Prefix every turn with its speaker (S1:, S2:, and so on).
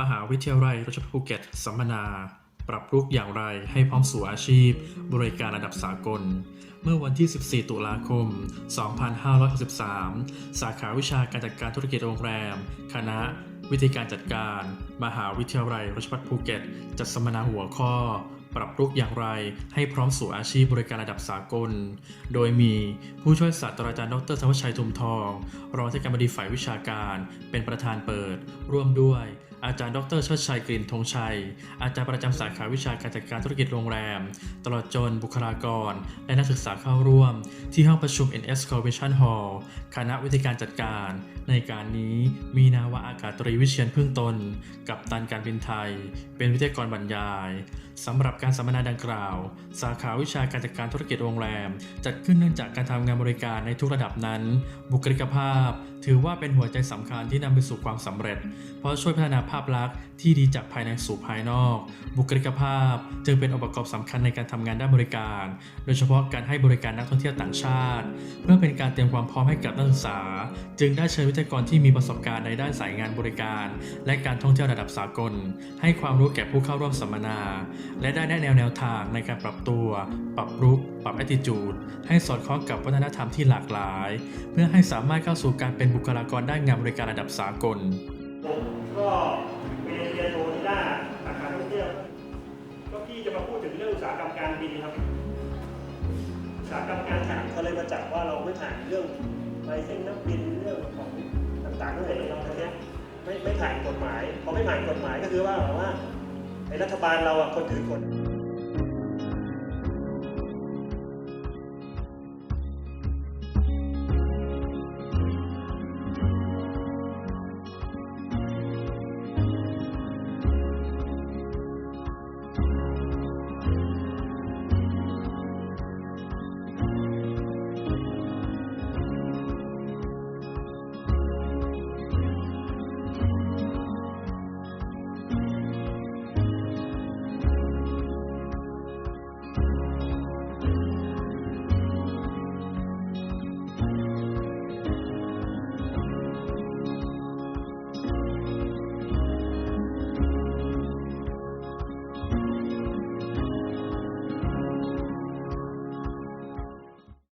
S1: มหาวิทยาลัยราชภัฏภูเก็ตสัมมนา ปรับรุกอย่างไรให้พร้อมสู่อาชีพ บริการระดับสากล เมื่อวันที่ 14 ตุลาคม 2563 สาขาวิชาการจัดการธุรกิจโรงแรม คณะ วิธีการจัดการ มหาวิทยาลัยราชภัฏภูเก็ต จัดสัมมนาหัวข้อ ปรับรุกอย่างไรให้พร้อมสู่อาชีพบริการระดับสากล โดยมีผู้ช่วยศาสตราจารย์ดรธวัชชัยทุมทอง รองที่การบดีฝ่ายวิชาการ เป็นประธานเปิด ร่วมด้วย อาจารย์ดรเชิดชัยกลิ่นธงชัย อาจารย์ประจำสาขาวิชาการจัดการธุรกิจโรงแรม ตลอดจนบุคลากร และนักศึกษาเข้าร่วม ที่ห้องประชุม NS Convention Hall คณะวิธีการจัดการ ในการนี้มีนาวาอากาศตรีวิเชียนพึ่งตน กับตันการบินไทย เป็นวิทยากรบรรยายสำหรับการสัมมนาดังกล่าว สาขาวิชาการจัดการธุรกิจโรงแรม จัดขึ้นเนื่องจากการทำงานบริการในทุกระดับนั้น บุคลิกภาพ ถือว่าเป็นหัวใจสำคัญที่นำไปสู่ความสำเร็จ เพราะช่วยพัฒนาภาพลักษณ์ที่ดีจากภายในสู่ภายนอก บุคลิกภาพ จึงเป็นองค์ประกอบสำคัญในการทำงานด้านบริการ โดยเฉพาะการให้บริการนักท่องเที่ยวต่างชาติ เพื่อเป็นการเตรียมความพร้อมให้กับนักศึกษา จึงได้เชิญวิทยากรที่มีประสบการณ์ในด้านสายงานบริการ และการท่องเที่ยวระดับสากล ให้ความรู้แก่ผู้เข้าร่วมสัมมนา และได้แนะแนวแนวทางในการปรับตัว ปรับรุกปรับ attitude ให้สอดคล้องกับวัฒนธรรมที่หลากหลาย เพื่อให้สามารถเข้าสู่การเป็นบุคลากรด้านงานบริการระดับสากล
S2: ผมก็เป็นเรียนโทที่ด้าสาขาท่องเที่ยวก็พี่จะมาพูดถึงเรื่องอุตสาหกรรมการบินครับ อุตสาหกรรมการผ่านเขาเลยมาจับว่าเราไม่ผ่านเรื่องใบเส้นนักบินเรื่องของต่างๆด้วยเราตรงนี้ไม่ไม่ผ่านกฎหมายพอไม่ผ่านกฎหมายก็คือว่าแบบว่าไอ้รัฐบาลเราอะคนถือกฎ